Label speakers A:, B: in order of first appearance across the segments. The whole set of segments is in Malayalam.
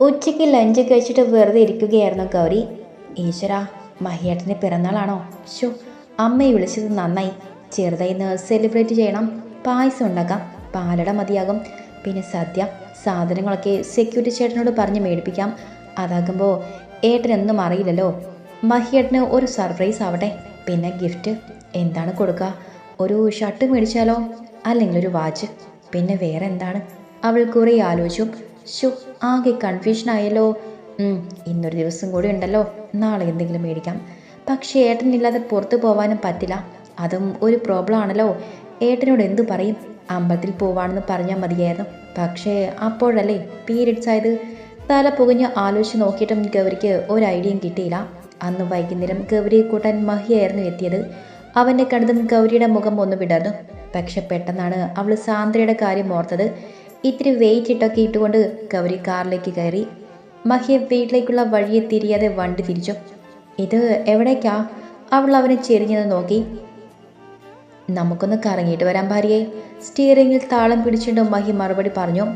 A: ഉച്ചയ്ക്ക് ലഞ്ച് കഴിച്ചിട്ട് വെറുതെ ഇരിക്കുകയായിരുന്നു ഗൗരി. ഈശ്വര മഹിയേട്ടന്റെ പിറന്നാളാണോ? ഷോ അമ്മയെ വിളിച്ചത് നന്നായി. ചെറുതായി സെലിബ്രേറ്റ് ചെയ്യണം. പായസം ഉണ്ടാക്കാം. പാലട മതിയാകും. പിന്നെ സദ്യ സാധനങ്ങളൊക്കെ സെക്യൂരിറ്റി ചേട്ടനോട് പറഞ്ഞ് മേടിപ്പിക്കാം. അതാകുമ്പോൾ ഏട്ടനൊന്നും അറിയില്ലല്ലോ. മഹിയേട്ടന് ഒരു സർപ്രൈസ് ആവട്ടെ. പിന്നെ ഗിഫ്റ്റ് എന്താണ് കൊടുക്കുക ഒരു ഷർട്ട് മേടിച്ചാലോ? അല്ലെങ്കിൽ ഒരു വാച്ച് പിന്നെ വേറെ എന്താണ്? അവൾ കുറേ ആലോചിച്ചു. ഷോ ആകെ കൺഫ്യൂഷൻ ആയല്ലോ. ഇന്നൊരു ദിവസം കൂടി ഉണ്ടല്ലോ. നാളെ എന്തെങ്കിലും മേടിക്കാം. പക്ഷേ ഏട്ടനില്ലാതെ പുറത്തു പോവാനും പറ്റില്ല. അതും ഒരു പ്രോബ്ലം ആണല്ലോ. ഏട്ടനോട് എന്തു പറയും? അമ്പലത്തിൽ പോവാണെന്ന് പറഞ്ഞാൽ മതിയായിരുന്നു. പക്ഷേ അപ്പോഴല്ലേ പീരീഡ്സ് ആയത്. തല പുകഞ്ഞ് ആലോചിച്ച് നോക്കിയിട്ടും ഗൗരിക്ക് ഒരു ഐഡിയയും കിട്ടിയില്ല. അന്ന് വൈകുന്നേരം ഗൗരിയെ കൂട്ടാൻ മഹിയായിരുന്നു എത്തിയത്. അവന്റെ കണ്ടതും ഗൗരിയുടെ മുഖം ഒന്ന് വിടർന്നു. പക്ഷെ പെട്ടെന്നാണ് അവൾ സാന്ദ്രയുടെ കാര്യം ഓർത്തത്. ഇത്തിരി വെയിറ്റ് ഇട്ടൊക്കെ ഇട്ടുകൊണ്ട് ഗൗരി കാറിലേക്ക് കയറി. മഹിയെ വീട്ടിലേക്കുള്ള വഴിയെ തിരിയാതെ വണ്ടി തിരിച്ചു. ഇത് എവിടേക്കാ? അവൾ അവനെ ചെരിഞ്ഞത് നോക്കി. നമുക്കൊന്ന് കറങ്ങിയിട്ട് വരാൻ ഭാര്യയെ. സ്റ്റിയറിങ്ങിൽ താളം പിടിച്ചുകൊണ്ട് മഹി മറുപടി പറഞ്ഞു.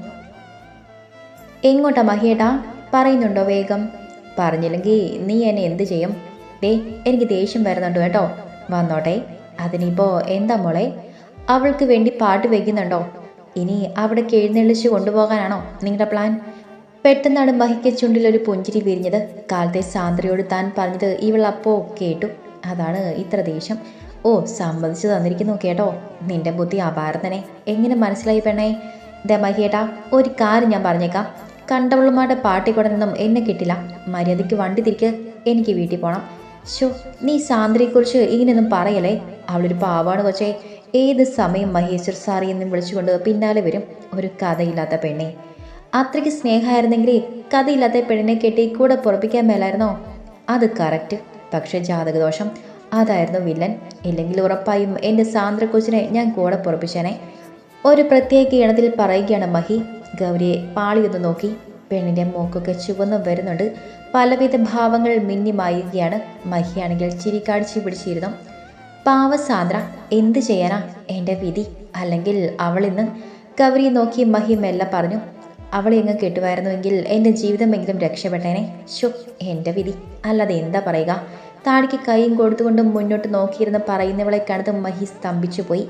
A: എങ്ങോട്ടാ മഹിയേട്ടാ? പറയുന്നുണ്ടോ വേഗം. പറഞ്ഞില്ലെങ്കിൽ നീ എന്നെ എന്ത് ചെയ്യും? ഡേ എനിക്ക് ദേഷ്യം വരുന്നുണ്ട് കേട്ടോ. വന്നോട്ടെ. അതിനിപ്പോ എന്താ മോളെ? അവൾക്ക് വേണ്ടി പാട്ട് വയ്ക്കുന്നുണ്ടോ ഇനി അവിടേക്ക് എഴുന്നള്ളിച്ച് കൊണ്ടുപോകാനാണോ നിങ്ങളുടെ പ്ലാൻ പെട്ടെന്നാണ് മഹിക്ക് ചുണ്ടിലൊരു പുഞ്ചിരി വിരിഞ്ഞത്. കാലത്തെ സാന്ദ്രയോട് താൻ പറഞ്ഞത് ഇവൾ അപ്പോ കേട്ടു. അതാണ് ഇത്ര ദേഷ്യം. ഓ സമ്മതിച്ചു തന്നിരിക്കുന്നു കേട്ടോ. നിന്റെ ബുദ്ധി അപാരം തന്നെ. എങ്ങനെ മനസ്സിലായി പെണ്ണേ? ദേ മഹിയേട്ടാ ഒരു കാര്യം ഞാൻ പറഞ്ഞേക്കാം. കണ്ടവളുമാരുടെ പാട്ടിക്കൂടെ നിന്നും എന്നെ കിട്ടില്ല. മര്യാദയ്ക്ക് വണ്ടി തിരിക്ക്. എനിക്ക് വീട്ടിൽ പോകണം ഷോ നീ സാന്ദ്രയെക്കുറിച്ച് ഇങ്ങനെയൊന്നും പറയലേ അവളൊരു പാവാണ് കൊച്ചേ. ഏത് സമയം മഹേശ്വർ സാറി എന്നും വിളിച്ചുകൊണ്ട് പിന്നാലെ വരും ഒരു കഥയില്ലാത്ത പെണ്ണെ. അത്രയ്ക്ക് സ്നേഹമായിരുന്നെങ്കിൽ കഥയില്ലാത്ത പെണ്ണിനെ കെട്ടി കൂടെ പുറപ്പിക്കാൻ മേലായിരുന്നോ? അത് കറക്റ്റ് പക്ഷേ ജാതകദോഷം. അതായിരുന്നു വില്ലൻ. ഇല്ലെങ്കിൽ ഉറപ്പായും എന്റെ സാന്ദ്ര കൊച്ചിനെ ഞാൻ കൂടെ പുറപ്പിച്ചേനെ. ഒരു പ്രത്യേക ഇണത്തിൽ പറയുകയാണ് മഹി. ഗൗരിയെ പാളിയൊന്ന് നോക്കി. പെണ്ണിന്റെ മൂക്കൊക്കെ ചുവന്നു വരുന്നുണ്ട്. പലവിധ ഭാവങ്ങൾ മിന്നി മായുകയാണ് മഹിയാണെങ്കിൽ കാണിച്ച് പിടിച്ചിരുന്നു. പാവ സാന്ദ്ര എന്ത് ചെയ്യാനാ? എന്റെ വിധി. അല്ലെങ്കിൽ അവളിന്ന് കവരിയെ നോക്കി മഹി മെല്ലെ പറഞ്ഞു. അവളെ എങ്ങ് കെട്ടുമായിരുന്നുവെങ്കിൽ എന്റെ ജീവിതമെങ്കിലും രക്ഷപ്പെട്ടേനെ. ഷോ എന്റെ വിധി. അല്ലാതെ എന്താ പറയുക? താടിക്ക് കൈയും കൊടുത്തുകൊണ്ട് മുന്നോട്ട് നോക്കിയിരുന്ന് പറയുന്നവളെ കണ്ടത് മഹി സ്തംഭിച്ചു പോയി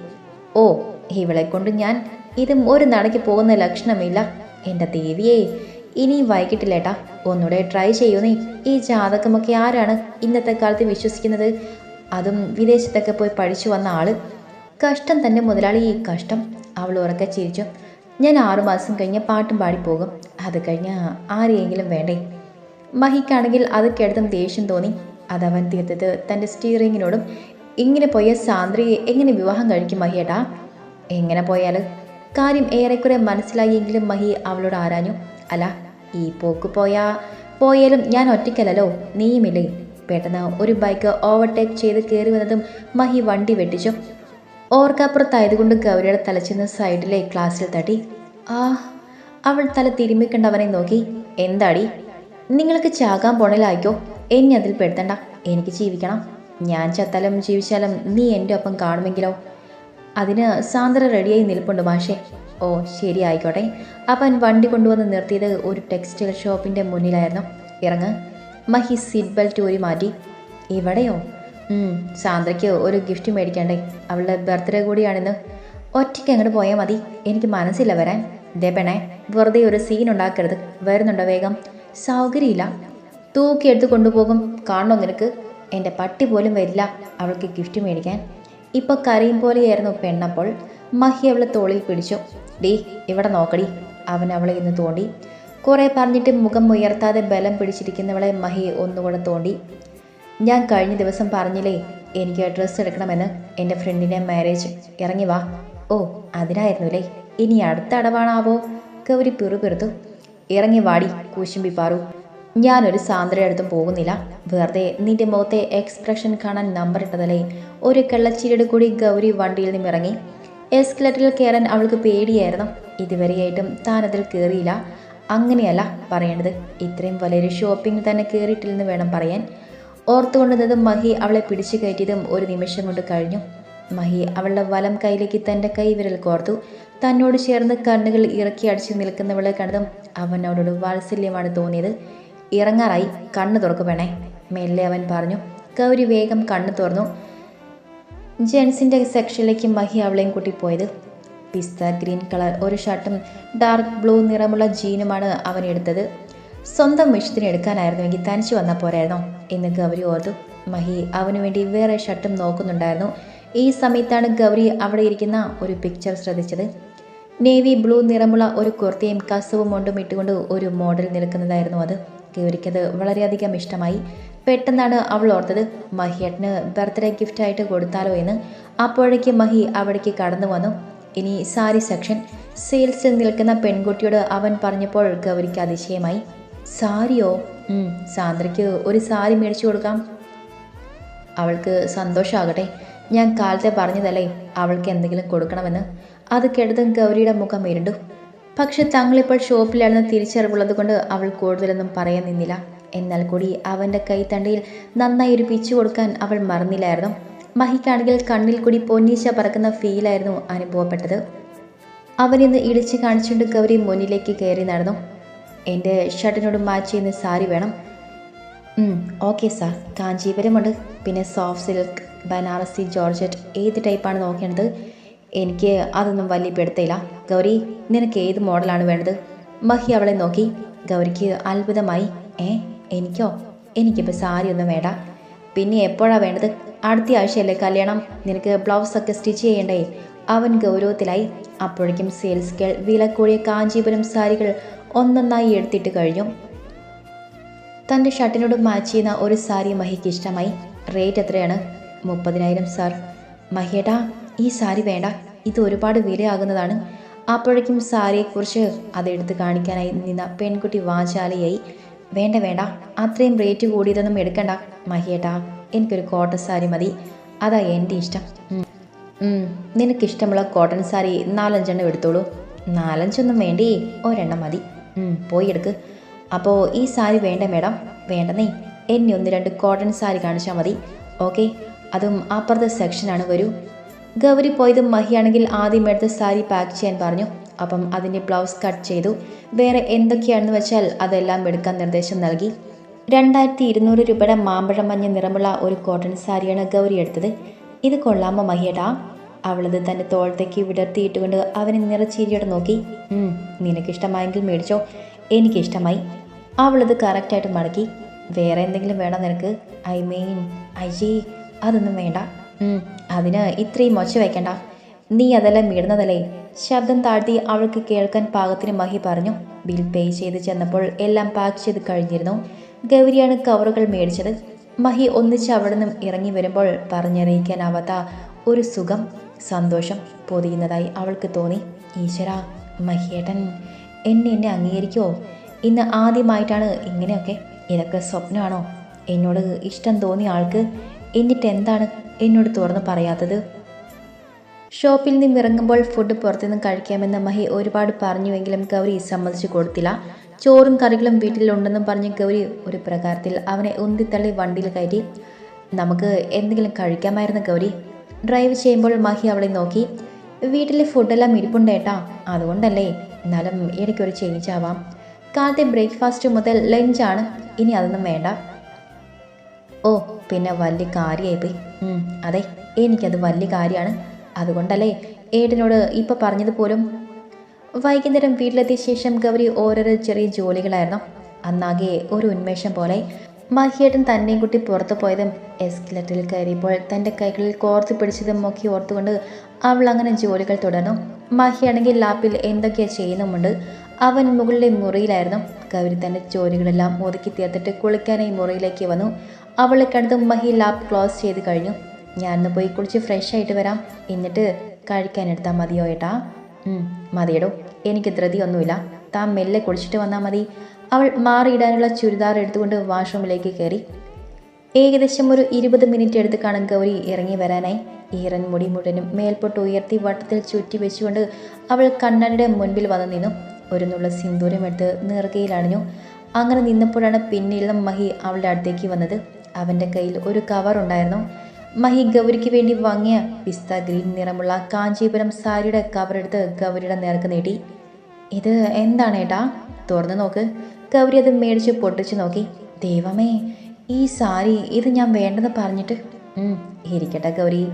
A: ഓ ഇവളെ കൊണ്ട് ഞാൻ ഇതും ഒരു നടക്ക് പോകുന്ന ലക്ഷണമില്ല. എന്റെ ദേവിയേ ഇനി വൈകിട്ടില്ലേട്ടാ. ഒന്നുകൂടെ ട്രൈ ചെയ്യൂ ഈ ജാതകമൊക്കെ ആരാണ് ഇന്നത്തെ കാലത്ത് വിശ്വസിക്കുന്നത്? അതും വിദേശത്തൊക്കെ പോയി പഠിച്ചു വന്ന ആൾ കഷ്ടം തന്നെ മുതലാളി ഈ കഷ്ടം. അവൾ ഉറക്കെ ചിരിച്ചു. ഞാൻ ആറുമാസം കഴിഞ്ഞ് പാട്ടും പാടിപ്പോകും. പോകും അത് കഴിഞ്ഞ് ആരെയെങ്കിലും വേണ്ടേ? മഹിക്കാണെങ്കിൽ അത് കേട്ടതും ദേഷ്യം തോന്നി. അതവൻ തീർത്തത് തന്റെ സ്റ്റീറിങ്ങിനോടും ഇങ്ങനെ പോയ സാന്ദ്രയെ എങ്ങനെ വിവാഹം കഴിക്കും മഹിയേട്ടാ? എങ്ങനെ പോയാൽ കാര്യം ഏറെക്കുറെ മനസ്സിലായെങ്കിലും മഹി അവളോട് ആരാഞ്ഞു. അല്ല ഈ പോക്ക് പോയാ പോയാലും ഞാൻ ഒറ്റയ്ക്കല്ലല്ലോ. നീയുമില്ലേ? പെട്ടെന്ന് ഒരു ബൈക്ക് ഓവർടേക്ക് ചെയ്ത് കയറി വന്നതും മഹി വണ്ടി വെട്ടിച്ചു. ഓർക്കപ്പുറത്തായതുകൊണ്ട് ഗൗരിയുടെ തലച്ചെന്ന് സൈഡിലെ ക്ലാസ്സിൽ തട്ടി. ആ അവൾ തല തിരുമ്മിക്കണ്ടവനെ നോക്കി. എന്താടി? നിങ്ങൾക്ക് ചാകാൻ പോണലായിക്കോ? എന്നെ അതിൽ പെടുത്തണ്ട. എനിക്ക് ജീവിക്കണം. ഞാൻ ചത്താലും ജീവിച്ചാലും നീ എന്റെ ഒപ്പം കാണുമെങ്കിലോ? അതിന് സാന്ദ്ര റെഡിയായി നിൽപ്പുണ്ട് മാഷേ. ഓ ശരി ആയിക്കോട്ടെ. അവൻ വണ്ടി കൊണ്ടുവന്ന് നിർത്തിയത് ഒരു ടെക്സ്റ്റൈൽ ഷോപ്പിന്റെ മുന്നിലായിരുന്നു. ഇറങ്ങ്. മഹി സീറ്റ് ബെൽറ്റ് ഊരി മാറ്റി. ഇവിടെയോ? സാന്ദ്രയ്ക്ക് ഒരു ഗിഫ്റ്റ് മേടിക്കണ്ടേ. അവളുടെ ബർത്ത്ഡേ കൂടിയാണിന്ന്. ഒറ്റയ്ക്ക് അങ്ങോട്ട് പോയാൽ മതി? എനിക്ക് മനസ്സില്ല വരാൻ. ദേ പെണേ വെറുതെ ഒരു സീൻ ഉണ്ടാക്കരുത്. വരുന്നുണ്ടോ വേഗം? സൗകര്യമില്ല. തൂക്കിയെടുത്ത് കൊണ്ടുപോകും. കാണണോ നിനക്ക്? എന്റെ പട്ടി പോലും വരില്ല അവൾക്ക് ഗിഫ്റ്റ് മേടിക്കാൻ. ഇപ്പോൾ കരയും പോലെയായിരുന്നു പെണ്ണപ്പോൾ. മഹി അവളെ തോളിൽ പിടിച്ചു. ഡീ ഇവിടെ നോക്കടി. അവൻ അവളെ ഇന്ന് തോണ്ടി. കുറേ പറഞ്ഞിട്ട് മുഖം ഉയർത്താതെ ബലം പിടിച്ചിരിക്കുന്നവളെ മഹി ഒന്നുകൂടെ തോണ്ടി. ഞാൻ കഴിഞ്ഞ ദിവസം പറഞ്ഞില്ലേ എനിക്ക് ഡ്രസ്സ് എടുക്കണമെന്ന്. എന്റെ ഫ്രണ്ടിന്റെ മാരേജ് ഇറങ്ങി വാ. ഓ അതിനായിരുന്നുല്ലേ ഇനി അടുത്ത അടവാണാവോ? കൗരി പിറുപിറുത്തു ഇറങ്ങി വാടി കൂശുമ്പി പാറു. ഞാനൊരു സാന്ദ്രയുടെ അടുത്തും പോകുന്നില്ല. വെറുതെ നിന്റെ മുഖത്തെ എക്സ്പ്രഷൻ കാണാൻ നമ്പർ ഇട്ടതല്ലേ? ഒരു കള്ളച്ചിരിയുടെ കൂടി ഗൗരി വണ്ടിയിൽ നിന്നും ഇറങ്ങി. എസ്കലേറ്ററിൽ കയറാൻ അവൾക്ക് പേടിയായിരുന്നു. ഇതുവരെയായിട്ടും താൻ അതിൽ കയറിയില്ല അങ്ങനെയല്ല പറയേണ്ടത്. ഇത്രയും വലിയൊരു ഷോപ്പിംഗ് തന്നെ കയറിയിട്ടില്ലെന്ന് വേണം പറയാൻ. ഓർത്തുകൊണ്ടിരുന്നതും മഹി അവളെ പിടിച്ചു കയറ്റിയതും ഒരു നിമിഷം കൊണ്ട് കഴിഞ്ഞു. മഹി അവളുടെ വലം കൈയിലേക്ക് തന്റെ കൈ വിരൽ കോർത്തു. തന്നോട് ചേർന്ന് കണ്ണുകൾ ഇറക്കി അടിച്ചു നിൽക്കുന്നവളെ കണ്ടതും അവനോടൊരു വാത്സല്യമാണ് തോന്നിയത്. ഇറങ്ങാറായി കണ്ണ് തുറക്കു വേണേ മെല്ലെ അവൻ പറഞ്ഞു. കൗരി വേഗം കണ്ണു തുറന്നു. ജെൻസിന്റെ സെക്ഷനിലേക്ക് മഹി അവളെയും കൂട്ടി പോയത്. പിസ്ത ഗ്രീൻ കളർ ഒരു ഷർട്ടും ഡാർക്ക് ബ്ലൂ നിറമുള്ള ജീനുമാണ് അവൻ എടുത്തത്. സ്വന്തം വിഷത്തിന് എടുക്കാനായിരുന്നുവെങ്കിൽ തനിച്ച് വന്നാൽ പോരായിരുന്നോ? എന്ന് ഗൗരി ഓർത്തു. മഹി അവനു വേണ്ടി വേറെ ഷർട്ടും നോക്കുന്നുണ്ടായിരുന്നു. ഈ സമയത്താണ് ഗൗരി അവിടെ ഇരിക്കുന്ന ഒരു പിക്ചർ ശ്രദ്ധിച്ചത്. നേവി ബ്ലൂ നിറമുള്ള ഒരു കുർത്തിയും കസവും കൊണ്ടും ഇട്ടുകൊണ്ട് ഒരു മോഡൽ നിൽക്കുന്നതായിരുന്നു അത്. ഗൗരിക്കത് വളരെയധികം ഇഷ്ടമായി. പെട്ടെന്നാണ് അവൾ ഓർത്തത് മഹിയേട്ടന് ബർത്ത്ഡേ ഗിഫ്റ്റായിട്ട് കൊടുത്താലോ എന്ന്. അപ്പോഴേക്ക് മഹി അവിടേക്ക് കടന്നു വന്നു. ഇനി സാരി സെക്ഷൻ. സെയിൽസിൽ നിൽക്കുന്ന പെൺകുട്ടിയോട് അവൻ പറഞ്ഞപ്പോൾ ഗൗരിക്ക് അതിശയമായി. സാരിയോ? സാന്ദ്രയ്ക്ക് ഒരു സാരി മേടിച്ചു കൊടുക്കാം. അവൾക്ക് സന്തോഷമാകട്ടെ. ഞാൻ കാലത്തെ പറഞ്ഞതല്ലേ അവൾക്ക് എന്തെങ്കിലും കൊടുക്കണമെന്ന്? അത് കേട്ടതും ഗൗരിയുടെ മുഖം ഇരുണ്ടു. പക്ഷെ തങ്ങളിപ്പോൾ ഷോപ്പിലാണെന്ന് തിരിച്ചറിവുള്ളത് കൊണ്ട് അവൾ കൂടുതലൊന്നും പറയാൻ നിന്നില്ല. എന്നാൽ കൂടി അവന്റെ കൈത്തണ്ടയിൽ നന്നായി ഒരു പിച്ചു കൊടുക്കാൻ അവൾ മറന്നില്ലായിരുന്നു. മഹിക്കാണെങ്കിൽ കണ്ണിൽ കൂടി പൊന്നീശ പറക്കുന്ന ഫീലായിരുന്നു അനുഭവപ്പെട്ടത്. അവനിന്ന് ഇടിച്ച് കാണിച്ചുകൊണ്ട് ഗൗരി മുന്നിലേക്ക് കയറി നടന്നു. എന്റെ ഷർട്ടിനോട് മാച്ച് ചെയ്യുന്ന സാരി വേണം. ഓക്കെ സാർ കാഞ്ചീപുരമുണ്ട്. പിന്നെ സോഫ്റ്റ് സിൽക്ക് ബനാറസി ജോർജറ്റ് ഏത് ടൈപ്പാണ് നോക്കേണ്ടത്? എനിക്ക് അതൊന്നും വലിയ പെടുത്തയില്ല ഗൗരി നിനക്ക് ഏത് മോഡലാണ് വേണ്ടത്? മഹി അവളെ നോക്കി. ഗൗരിക്ക് അത്ഭുതമായി. ഏ എനിക്കോ? എനിക്കിപ്പോൾ സാരി ഒന്നും വേണ്ട. പിന്നെ എപ്പോഴാണ് വേണ്ടത്? അടുത്ത ആഴ്ചയല്ലേ കല്യാണം? നിനക്ക് ബ്ലൗസ് ഒക്കെ സ്റ്റിച്ച് ചെയ്യണ്ടേ? അവൻ ഗൗരവത്തിലായി. അപ്പോഴേക്കും സെയിൽസ് കേൾ വില കൂടിയ കാഞ്ചീപുരം സാരികൾ ഒന്നൊന്നായി എടുത്തിട്ട് കഴിഞ്ഞു. തന്റെ ഷർട്ടിനോട് മാച്ച് ചെയ്യുന്ന ഒരു സാരി മഹിക്ക് ഇഷ്ടമായി. റേറ്റ് എത്രയാണ്? മുപ്പതിനായിരം സാർ മഹിയേട്ടാ ഈ സാരി വേണ്ട. ഇത് ഒരുപാട് വിലയാകുന്നതാണ്. അപ്പോഴേക്കും സാരിയെക്കുറിച്ച് അതെടുത്ത് കാണിക്കാനായി നിന്ന പെൺകുട്ടി വാചാലയായി വേണ്ട വേണ്ട. അത്രയും റേറ്റ് കൂടിയതൊന്നും എടുക്കണ്ട മഹിയേട്ടാ. എനിക്കൊരു കോട്ടൺ സാരി മതി. അതാ എന്റെ ഇഷ്ടം. നിനക്കിഷ്ടമുള്ള കോട്ടൺ സാരി നാലഞ്ചെണ്ണം എടുത്തോളൂ. നാലഞ്ചൊന്നും വേണ്ടേ ഒരെണ്ണം മതി. പോയി എടുക്ക്. അപ്പോൾ ഈ സാരി വേണ്ട മേഡം വേണ്ടെന്നേ. എന്നെ ഒന്ന് രണ്ട് കോട്ടൺ സാരി കാണിച്ചാൽ മതി. ഓക്കെ അതും അപ്പുറത്തെ സെക്ഷനാണ് വരൂ. ഗൗരി പോയത് മഹിയാണെങ്കിൽ ആദ്യം എടുത്ത് സാരി പാക്ക് ചെയ്യാൻ പറഞ്ഞു. അപ്പം അതിന്റെ ബ്ലൗസ് കട്ട് ചെയ്തു. വേറെ എന്തൊക്കെയാണെന്ന് വെച്ചാൽ അതെല്ലാം എടുക്കാൻ നിർദ്ദേശം നൽകി. രണ്ടായിരത്തി ഇരുന്നൂറ് രൂപയുടെ മാമ്പഴം മഞ്ഞ നിറമുള്ള ഒരു കോട്ടൺ സാരിയാണ് ഗൗരി എടുത്തത്. ഇത് കൊള്ളാമോ മഹിയേട്ടാ? അവളത് തന്റെ തോളത്തേക്ക് വിടർത്തിയിട്ടുകൊണ്ട് അവനെ നിറച്ചീരിയോടെ നോക്കി. "ഉം, നിനക്കിഷ്ടമായെങ്കിൽ മേടിച്ചോ. എനിക്കിഷ്ടമായി. അവളത് കറക്റ്റായിട്ട് മടക്കി. വേറെ എന്തെങ്കിലും വേണോ നിനക്ക്? ഐ മീൻ അയ്യേ അതൊന്നും വേണ്ട. അതിന് ഇത്രയും മൊച്ച വയ്ക്കണ്ട നീ അതെല്ലാം ഇടുന്നതല്ലേ? ശബ്ദം താഴ്ത്തി അവൾക്ക് കേൾക്കാൻ പാകത്തിന് മഹി പറഞ്ഞു. ബിൽ പേ ചെയ്ത് ചെന്നപ്പോൾ എല്ലാം പാക്ക് ചെയ്ത് കഴിഞ്ഞിരുന്നു. ഗൗരിയാണ് കവറുകൾ മേടിച്ചത്. മഹി ഒന്നിച്ച് അവിടെ നിന്നും ഇറങ്ങി വരുമ്പോൾ പറഞ്ഞറിയിക്കാനാവാത്ത ഒരു സുഖം സന്തോഷം പൊതിയുന്നതായി അവൾക്ക് തോന്നി. ഈശ്വര മഹിയേട്ടൻ എന്നെ എന്നെ അംഗീകരിക്കുമോ ഇന്ന് ആദ്യമായിട്ടാണ് ഇങ്ങനെയൊക്കെ. ഇതൊക്കെ സ്വപ്നമാണോ? എന്നോട് ഇഷ്ടം തോന്നിയ ആൾക്ക് എന്നിട്ട് എന്താണ് എന്നോട് തുറന്ന് പറയാത്തത്? ഷോപ്പിൽ നിന്നും ഇറങ്ങുമ്പോൾ ഫുഡ് പുറത്തുനിന്ന് കഴിക്കാമെന്ന് മഹി ഒരുപാട് പറഞ്ഞുവെങ്കിലും ഗൗരി സമ്മതിച്ചു കൊടുത്തില്ല. ചോറും കറികളും വീട്ടിലുണ്ടെന്നും പറഞ്ഞ് ഗൗരി ഒരു പ്രകാരത്തിൽ അവനെ ഉന്തിത്തള്ളി വണ്ടിയിൽ കയറ്റി. നമുക്ക് എന്തെങ്കിലും കഴിക്കാമായിരുന്നു ഗൗരി. ഡ്രൈവ് ചെയ്യുമ്പോൾ മഹി അവളെ നോക്കി. വീട്ടിലെ ഫുഡെല്ലാം ഇരിപ്പുണ്ടേട്ടാ അതുകൊണ്ടല്ലേ. എന്നാലും ഇടയ്ക്കൊരു ചേഞ്ച് ആവാം കാലത്തെ ബ്രേക്ക്ഫാസ്റ്റ് മുതൽ ലഞ്ചാണ് ഇനി അതൊന്നും വേണ്ട. ഓ പിന്നെ വലിയ കാര്യമായിപ്പോയി അതെ. എനിക്കത് വലിയ കാര്യമാണ് അതുകൊണ്ടല്ലേ ഏട്ടനോട് ഇപ്പം പറഞ്ഞത് പോലും വൈകുന്നേരം വീട്ടിലെത്തിയ ശേഷം ഗൗരി ഓരോരോ ചെറിയ ജോലികളായിരുന്നു. അന്നാകെ ഒരു ഉന്മേഷം പോലെ മഹിയേട്ടൻ തന്നെയും കുട്ടി പുറത്തു പോയതും എസ്കലേറ്ററിൽ കയറിയപ്പോൾ തന്റെ കൈകളിൽ കോർത്ത് പിടിച്ചതും ഒക്കെ ഓർത്തുകൊണ്ട് അവൾ അങ്ങനെ ജോലികൾ തുടർന്നു. മഹിയാണെങ്കിൽ ലാപ്പിൽ എന്തൊക്കെയാ ചെയ്യുന്നുമുണ്ട്. അവൻ മുകളിലെ മുറിയിലായിരുന്നു. ഗൗരി തന്റെ ജോലികളെല്ലാം ഒതുക്കി തീർത്തിട്ട് കുളിക്കാനായി മുറിയിലേക്ക് വന്നു. അവളെ കണ്ടതും മഹി ലാപ്പ് ക്ലോസ് ചെയ്ത് കഴിഞ്ഞു. ഞാനൊന്ന് പോയി കുളിച്ച് ഫ്രഷ് ആയിട്ട് വരാം. എന്നിട്ട് കഴിക്കാനെടുത്താൽ മതിയോ ഏട്ടാ? മതിയെടോ. എനിക്ക് ധൃതിയൊന്നുമില്ല. താൻ മെല്ലെ കുളിച്ചിട്ട് വന്നാൽ മതി. അവൾ മാറിയിടാനുള്ള ചുരിദാർ എടുത്തുകൊണ്ട് വാഷ്റൂമിലേക്ക് കയറി. ഏകദേശം ഒരു ഇരുപത് മിനിറ്റ് എടുത്ത് കാണും ഗൗരി ഇറങ്ങി വരാനായി. ഈറൻ മുടി മുഴുവനും മേൽപോട്ട് ഉയർത്തി വട്ടത്തിൽ ചുറ്റി വെച്ചുകൊണ്ട് അവൾ കണ്ണാടിയുടെ മുൻപിൽ വന്നു നിന്നു. ഒരു നുള്ള സിന്ദൂരം എടുത്ത് നീർക്കയിൽ അണിഞ്ഞു. അങ്ങനെ നിന്നപ്പോഴാണ് പിന്നിൽ മഹി അവളുടെ അടുത്തേക്ക് വന്നത്. അവന്റെ കയ്യിൽ ഒരു കവർ ഉണ്ടായിരുന്നു. മഹി ഗൗരിക്ക് വേണ്ടി വാങ്ങിയ പിസ്ത ഗ്രീൻ നിറമുള്ള കാഞ്ചീപുരം സാരിയുടെ കവറെടുത്ത് ഗൗരിയുടെ നേർക്ക് നീട്ടി. ഇത് എന്താണ് ഏട്ടാ? തുറന്നു നോക്ക്. ഗൗരി അത് മേടിച്ച് പൊട്ടിച്ചു നോക്കി. ദൈവമേ ഈ സാരി ഇത് ഞാൻ വേണ്ടെന്ന് പറഞ്ഞിട്ട്. ഇരിക്കട്ടെ ഗൗരി.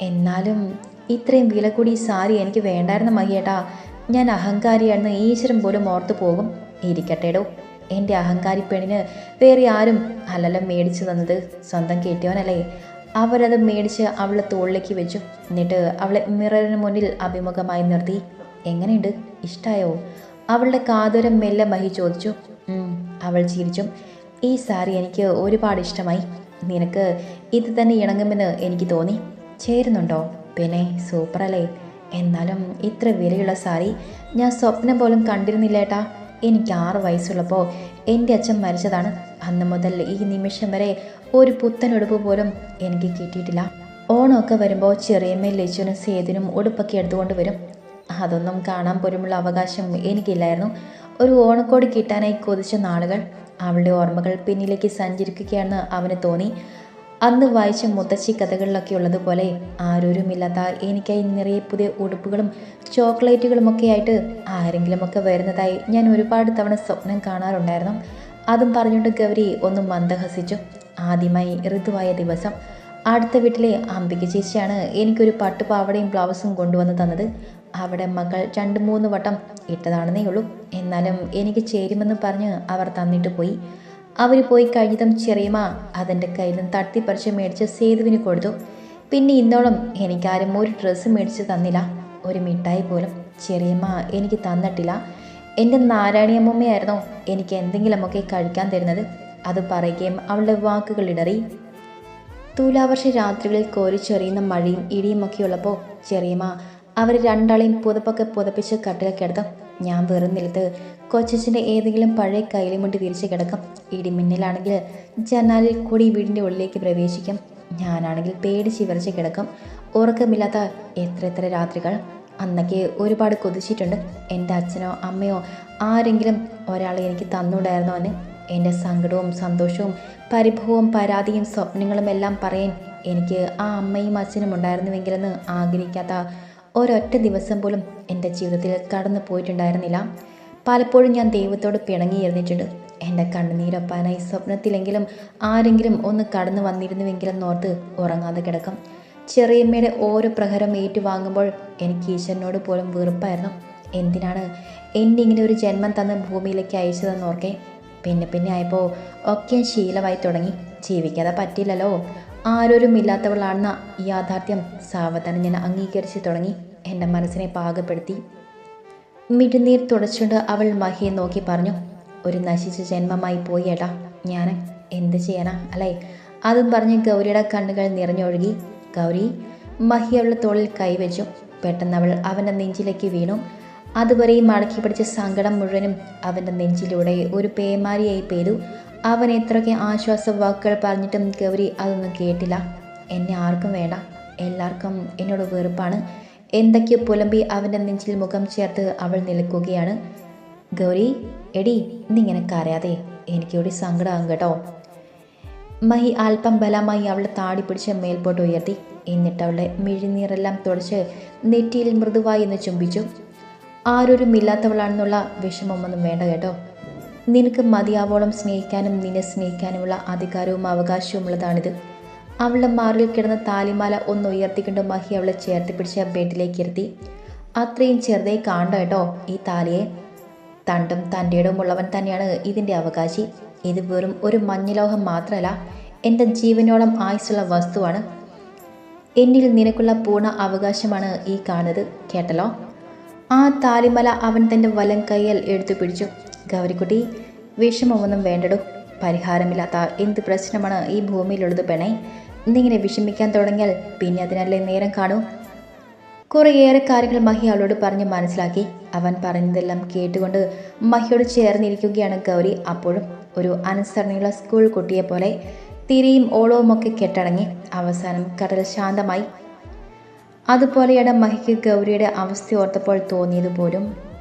A: എന്നാലും ഇത്രയും വില കൂടി ഈ സാരി എനിക്ക് വേണ്ടായിരുന്ന മഹിയേട്ടാ ഞാൻ അഹങ്കാരിയാണെന്ന് ഈശ്വരൻ പോലും ഓർത്തു പോകും. ഇരിക്കട്ടേടോ എന്റെ അഹങ്കാരി പെണ്ണിന് വേറെ ആരും അല്ലല്ല മേടിച്ചു തന്നത് സ്വന്തം കെട്ടിയവനല്ലേ. അവരത് മേടിച്ച് അവളെ തോളിലേക്ക് വെച്ചു. എന്നിട്ട് അവളെ മിററിന് മുന്നിൽ അഭിമുഖമായി നിർത്തി. എങ്ങനെയുണ്ട്? ഇഷ്ടായോ? അവളുടെ കാതുരം മെല്ലെ മഹി ചോദിച്ചു. അവൾ ചിരിച്ചു. ഈ സാരി എനിക്ക് ഒരുപാട് ഇഷ്ടമായി. നിനക്ക് ഇത് തന്നെ ഇണങ്ങുമെന്ന് എനിക്ക് തോന്നി. ചേരുന്നുണ്ടോ? പിന്നെ സൂപ്പറല്ലേ. എന്നാലും ഇത്ര വിലയുള്ള സാരി ഞാൻ സ്വപ്നം പോലും കണ്ടിരുന്നില്ലേട്ടാ. എനിക്ക് ആറ് വയസ്സുള്ളപ്പോൾ എന്റെ അച്ഛൻ മരിച്ചതാണ്. അന്ന് മുതൽ ഈ നിമിഷം വരെ ഒരു പുത്തൻ ഉടുപ്പ് പോലും എനിക്ക് കിട്ടിയിട്ടില്ല. ഓണമൊക്കെ വരുമ്പോൾ ചെറിയമ്മയും ലച്ചുവിനും സേതിനും ഉടുപ്പൊക്കെ എടുത്തുകൊണ്ട് വരും. അതൊന്നും കാണാൻ പോലുമുള്ള അവകാശം എനിക്കില്ലായിരുന്നു. ഒരു ഓണക്കോടി കിട്ടാനായി കൊതിച്ച നാളുകൾ അവളുടെ ഓർമ്മകൾ പിന്നിലേക്ക് സഞ്ചരിക്കുകയാണെന്ന് അവന് തോന്നി. അന്ന് വായിച്ച മുത്തശ്ശി കഥകളിലൊക്കെ ഉള്ളതുപോലെ ആരോരുമില്ലാത്ത എനിക്കായി നിറയെ പുതിയ ഉടുപ്പുകളും ചോക്ലേറ്റുകളുമൊക്കെ ആയിട്ട് ആരെങ്കിലുമൊക്കെ വരുന്നതായി ഞാൻ ഒരുപാട് തവണ സ്വപ്നം കാണാറുണ്ടായിരുന്നു. അതും പറഞ്ഞുകൊണ്ട് ഗൗരി ഒന്ന് മന്ദഹസിച്ചു. ആദ്യമായി ഋതുവായ ദിവസം അടുത്ത വീട്ടിലെ അംബിക ചേച്ചിയാണ് എനിക്കൊരു പട്ടുപാവടയും ബ്ലൗസും കൊണ്ടുവന്ന് തന്നത്. അവിടെ മകൾ രണ്ട് മൂന്ന് വട്ടം ഇട്ടതാണെന്നേ ഉള്ളൂ. എന്നാലും എനിക്ക് ചേരുമെന്ന് പറഞ്ഞ് അവർ തന്നിട്ട് പോയി. അവർ പോയി കഴിഞ്ഞതും ചെറിയമ്മ അതിന്റെ കയ്യിൽ തട്ടിപ്പറിച്ച് മേടിച്ച് സേതുവിന് കൊടുത്തു. പിന്നെ ഇന്നോളം എനിക്കാരും ഒരു ഡ്രസ്സ് മേടിച്ച് തന്നില്ല. ഒരു മിഠായി പോലും ചെറിയമ്മ എനിക്ക് തന്നിട്ടില്ല. എന്റെ നാരായണിയമ്മയായിരുന്നോ എനിക്ക് എന്തെങ്കിലുമൊക്കെ കഴിക്കാൻ തരുന്നത്. അത് പറയുകയും അവളുടെ വാക്കുകളിടറി തുലാവർഷ രാത്രികളിൽ കോരിച്ചെറിയുന്ന മഴയും ഇടിയുമൊക്കെ ഉള്ളപ്പോൾ ചെറിയമ്മ അവർ രണ്ടാളെയും പുതപ്പൊക്കെ പുതപ്പിച്ച് കട്ടിൽ ഞാൻ വെറും നിലത്ത് കൊച്ചച്ഛന്റെ ഏതെങ്കിലും പഴയ കയ്യിലും കൊണ്ട് വിരിച്ച് കിടക്കും. ഇടിമിന്നലാണെങ്കിൽ ജനാലിൽ കൂടി വീടിന്റെ ഉള്ളിലേക്ക് പ്രവേശിക്കും. ഞാനാണെങ്കിൽ പേടിച്ച് വിറച്ച് കിടക്കും. ഉറക്കമില്ലാത്ത എത്ര എത്ര രാത്രികൾ. അന്നൊക്കെ ഒരുപാട് കൊതിച്ചിട്ടുണ്ട്. എന്റെ അച്ഛനോ അമ്മയോ ആരെങ്കിലും ഒരാളെ എനിക്ക് തന്നുകൂടായിരുന്നോ എന്ന് എന്റെ സങ്കടവും സന്തോഷവും പരിഭവവും പരാതിയും സ്വപ്നങ്ങളും എല്ലാം പറയാൻ എനിക്ക് ആ അമ്മയും അച്ഛനും ഉണ്ടായിരുന്നുവെങ്കിലെന്ന് ആഗ്രഹിക്കാത്ത ഒരൊറ്റ ദിവസം പോലും എന്റെ ജീവിതത്തിൽ കടന്നു പോയിട്ടുണ്ടായിരുന്നില്ല. പലപ്പോഴും ഞാൻ ദൈവത്തോട് പിണങ്ങിയിരുന്നിട്ടുണ്ട് എന്റെ കണ്ണുനീരൊപ്പാനായി സ്വപ്നത്തിലെങ്കിലും ആരെങ്കിലും ഒന്ന് കടന്നു വന്നിരുന്നുവെങ്കിലും നോർത്ത് ഉറങ്ങാതെ കിടക്കും. ചെറിയമ്മയുടെ ഓരോ പ്രഹരം ഏറ്റുവാങ്ങുമ്പോൾ എനിക്ക് ഈശ്വരനോട് പോലും വെറുപ്പായിരുന്നു. എന്തിനാണ് എന്നെ ഇങ്ങനെ ഒരു ജന്മം തന്ന ഭൂമിയിലേക്ക് അയച്ചതെന്ന് ഓർക്കെ? പിന്നെ പിന്നെ ആയപ്പോൾ ഒക്കെ ശീലമായി തുടങ്ങി. ജീവിക്കാതെ പറ്റില്ലല്ലോ ആരോരും ഇല്ലാത്തവളാണെന്ന ഈ യാഥാർത്ഥ്യം സാവധാനം ഞാൻ അംഗീകരിച്ച് തുടങ്ങി. എന്റെ മനസ്സിനെ പാകപ്പെടുത്തി. മിടുനീർ തുടച്ചുകൊണ്ട് അവൾ മഹിയെ നോക്കി പറഞ്ഞു ഒരു നശിച്ച ജന്മമായി പോയി ഏട്ടാ. ഞാൻ എന്ത് ചെയ്യണം അല്ലേ? അതും പറഞ്ഞ് ഗൗരിയുടെ കണ്ണുകൾ നിറഞ്ഞൊഴുകി. ഗൗരി മഹി തോളിൽ കൈവച്ചു പെട്ടെന്ന് അവൾ അവന്റെ നെഞ്ചിലേക്ക് വീണു. അതുവരെ മടക്കി പിടിച്ച സങ്കടം മുഴുവനും അവന്റെ നെഞ്ചിലൂടെ ഒരു പേമാരിയായി പെയ്തു. അവൻ എത്രയൊക്കെ ആശ്വാസ വാക്കുകൾ പറഞ്ഞിട്ടും ഗൗരി അതൊന്നും കേട്ടില്ല. എന്നെ ആർക്കും വേണ്ട. എല്ലാവർക്കും എന്നോട് വെറുപ്പാണ്. എന്തൊക്കെയോ പുലമ്പി അവന്റെ നെഞ്ചിൽ മുഖം ചേർത്ത് അവൾ നിൽക്കുകയാണ് ഗൗരി എടി നീ ഇങ്ങനെ കരയാതെ എനിക്കിവിടെ സങ്കടമാകും കേട്ടോ. മഹി അല്പം ബലമായി അവളെ താടി പിടിച്ച് മേൽപോട്ട് ഉയർത്തി. എന്നിട്ട് അവളെ മിഴിനീറെല്ലാം തുടച്ച് നെറ്റിയിൽ മൃദുവായി എന്ന് ചുംബിച്ചു. ആരൊരും ഇല്ലാത്തവളാണെന്നുള്ള വിഷമമൊന്നും വേണ്ട കേട്ടോ. നിനക്ക് മതിയാവോളം സ്നേഹിക്കാനും നിന്നെ സ്നേഹിക്കാനുമുള്ള അധികാരവും അവകാശവും ഉള്ളതാണിത്. അവളുടെ മാറിൽ കിടന്ന താലിമാല ഒന്ന് ഉയർത്തിക്കൊണ്ട് മഹി അവളെ ചേർത്ത് പിടിച്ച് ബെഡിലേക്ക് ഇരുത്തി. അത്രയും ചെറുതായി കാണണ്ട കേട്ടോ ഈ താലിയെ. തണ്ടും തന്റെയിടവും ഉള്ളവൻ തന്നെയാണ് ഇതിന്റെ അവകാശി. ഇത് വെറും ഒരു മഞ്ഞലോഹം മാത്രമല്ല എന്റെ ജീവനോളം ആയുസുള്ള വസ്തുവാണ്. എന്നിൽ നിനക്കുള്ള പൂർണ അവകാശമാണ് ഈ കാണുന്നത് കേട്ടല്ലോ? ആ താലിമല അവൻ തന്റെ വലം കയ്യാൽ എടുത്തു പിടിച്ചു. ഗൗരിക്കുട്ടി വിഷമമൊന്നും വേണ്ടടോ. പരിഹാരമില്ലാത്ത എന്ത് പ്രശ്നമാണ് ഈ ഭൂമിയിലുള്ളത് പെണേ ഇന്നിങ്ങനെ വിഷമിക്കാൻ തുടങ്ങിയാൽ പിന്നെ അതിനല്ലേ നേരം കാണൂ? കുറേയേറെ കാര്യങ്ങൾ മഹി അവളോട് പറഞ്ഞ് മനസ്സിലാക്കി. അവൻ പറഞ്ഞതെല്ലാം കേട്ടുകൊണ്ട് മഹിയോട് ചേർന്നിരിക്കുകയാണ് ഗൗരി. അപ്പോഴും ഒരു അനുസരണയുള്ള സ്കൂൾ കുട്ടിയെ പോലെ തിരിയും ഓളവുമൊക്കെ കെട്ടടങ്ങി അവസാനം കടൽ ശാന്തമായി. അതുപോലെയാണ് മഹിക്ക് ഗൗരിയുടെ അവസ്ഥ ഓർത്തപ്പോൾ തോന്നിയത് പോലും.